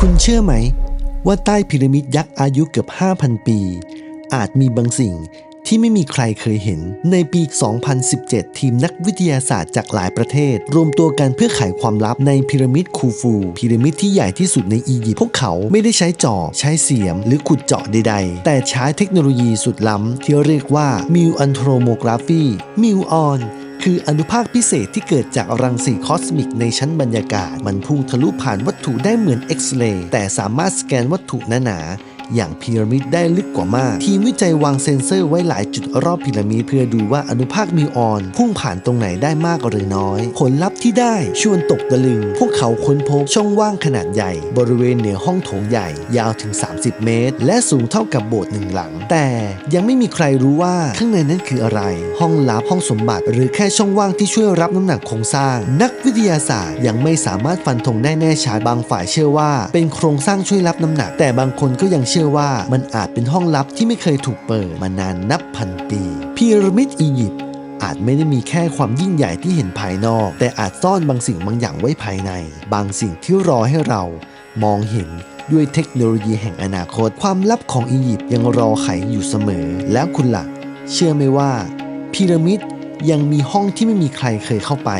คุณเชื่อไหม ว่าใต้พีระมิดยักษ์อายุเกือบ 5,000 ปี อาจมีบางสิ่งที่ไม่มีใครเคยเห็น ในปี 2017 ทีมนักวิทยาศาสตร์จากหลายประเทศ รวมตัวกันเพื่อไขความลับในพีระมิดคูฟู พีระมิดที่ใหญ่ที่สุดในอียิปต์พวกเขาไม่ได้ใช้จอบ ใช้เสียม หรือขุดเจาะใดๆ แต่ใช้เทคโนโลยีสุดล้ำที่เรียกว่ามิวอันโทรโมกราฟีมิวออน คืออนุภาคพิเศษที่เกิดจากรังสีคอสมิกในชั้นบรรยากาศ มันพุ่งทะลุผ่านวัตถุได้เหมือนเอ็กซเรย์แต่สามารถสแกนวัตถุหนาๆ อย่างพีระมิดได้ลึกกว่ามาก ทีมวิจัยวางเซ็นเซอร์ไว้หลายจุดรอบพีระมิดเพื่อดูว่าอนุภาคมิวออน พุ่งผ่านตรงไหนได้มากหรือน้อย ผลลัพธ์ที่ได้ชวนตกตะลึง พวกเขาค้นพบช่องว่างขนาดใหญ่ บริเวณเหนือห้องโถงใหญ่ ยาวถึง 30 เมตร และสูงเท่ากับโบสถ์หนึ่งหลัง แต่ยังไม่มีใครรู้ว่าข้างในนั้นคืออะไร ห้องลับห้องสมบัติ หรือแค่ช่องว่างที่ช่วยรับน้ำหนักโครงสร้าง นักวิทยาศาสตร์ยังไม่สามารถฟันธงได้แน่ชัดบางฝ่ายเชื่อว่า เป็นโครงสร้างช่วยรับน้ำหนัก แต่บางคนก็ยังเชื่อื่อว่ามันอาจเป็นห้องลับที่ไม่เคยถูกเปิดมานานนับพันปีพีระมิดอียิปต์อาจไม่ได้มีแค่ความยิ่งใหญ่ที่เห็นภายนอก แต่อาจซ่อนบางสิ่งบางอย่างไว้ภายใน บางสิ่งที่รอให้เรามองเห็นด้วยเทคโนโลยีแห่งอนาคต ความลับของอียิปต์ยังรอไขอยู่เสมอ แล้วคุณล่ะเชื่อไหมว่าพีระมิดยังมีห้องที่ไม่มีใครเคยเข้าไป